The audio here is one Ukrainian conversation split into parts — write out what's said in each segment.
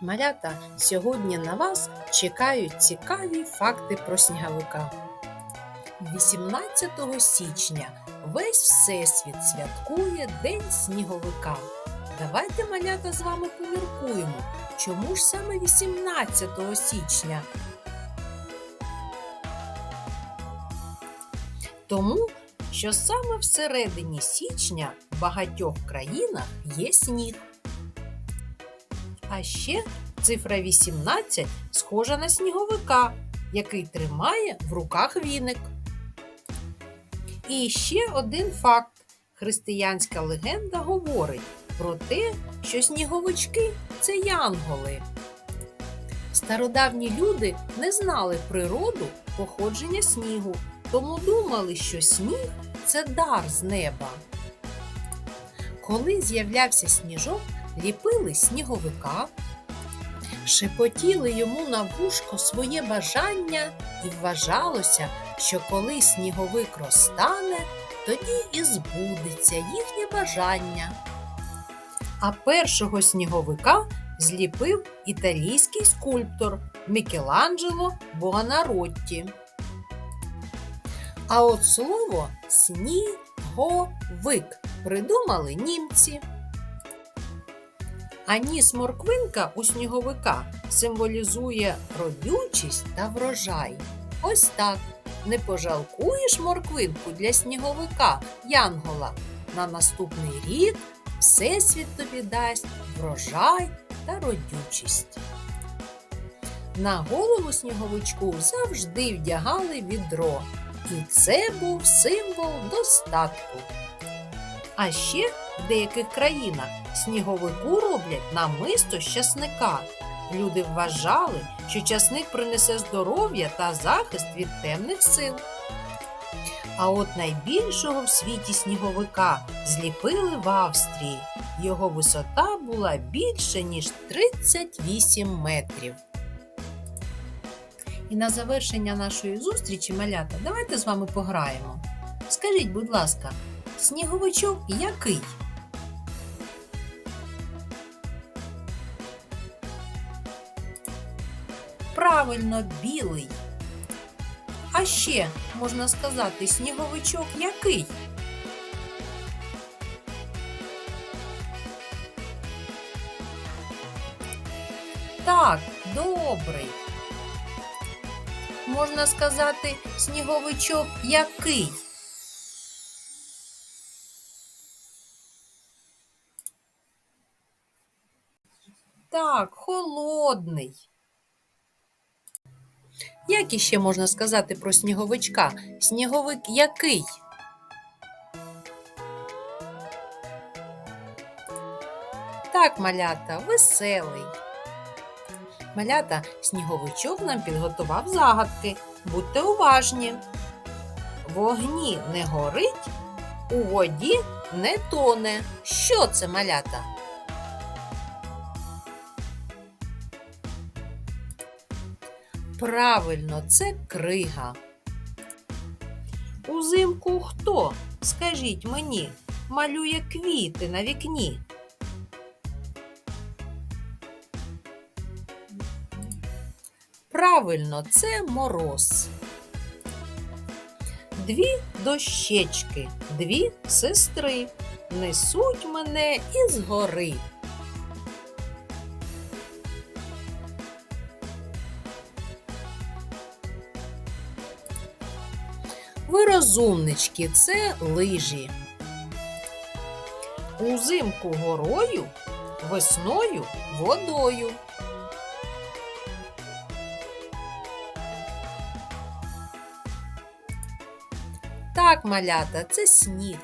Малята, сьогодні на вас чекають цікаві факти про сніговика. 18 січня весь Всесвіт святкує День сніговика. Давайте, малята, з вами поміркуємо, чому ж саме 18 січня? Тому, що саме всередині січня в багатьох країнах є сніг. А ще цифра 18 схожа на сніговика, який тримає в руках віник. І ще один факт. Християнська легенда говорить про те, що сніговички це янголи. Стародавні люди не знали природу походження снігу, тому думали, що сніг це дар з неба. Коли з'являвся сніжок, ліпили сніговика, шепотіли йому на вушко своє бажання, і вважалося, що коли сніговик розтане, тоді і збудеться їхнє бажання. А першого сніговика зліпив італійський скульптор Мікеланджело Буонаротті. А от слово сніговик придумали німці. А ніс морквинка у сніговика символізує родючість та врожай. Ось так. Не пожалкуєш морквинку для сніговика, Янгола. На наступний рік Всесвіт тобі дасть врожай та родючість. На голову сніговичку завжди вдягали відро, і це був символ достатку. А ще в деяких країнах сніговику роблять намисто з часника. Люди вважали, що часник принесе здоров'я та захист від темних сил. А от найбільшого в світі сніговика зліпили в Австрії. Його висота була більше, ніж 38 метрів. І на завершення нашої зустрічі, малята, давайте з вами пограємо. Скажіть, будь ласка, сніговичок який? Правильно, білий. А ще можна сказати, сніговичок який? Так, добрий. Можна сказати, сніговичок який? Так, холодний. Як іще можна сказати про сніговичка? Сніговик який? Так, малята, веселий. Малята, сніговичок нам підготував загадки. Будьте уважні. Вогні не горить, у воді не тоне. Що це малята? Правильно, це крига. Узимку хто? Скажіть мені, малює квіти на вікні. Правильно, це мороз. Дві дощечки, дві сестри несуть мене із гори. Ви розумнички, це лижі. Узимку горою, весною водою. Так, малята, це сніг.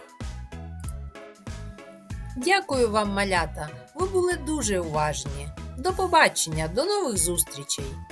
Дякую вам, малята. Ви були дуже уважні. До побачення, до нових зустрічей!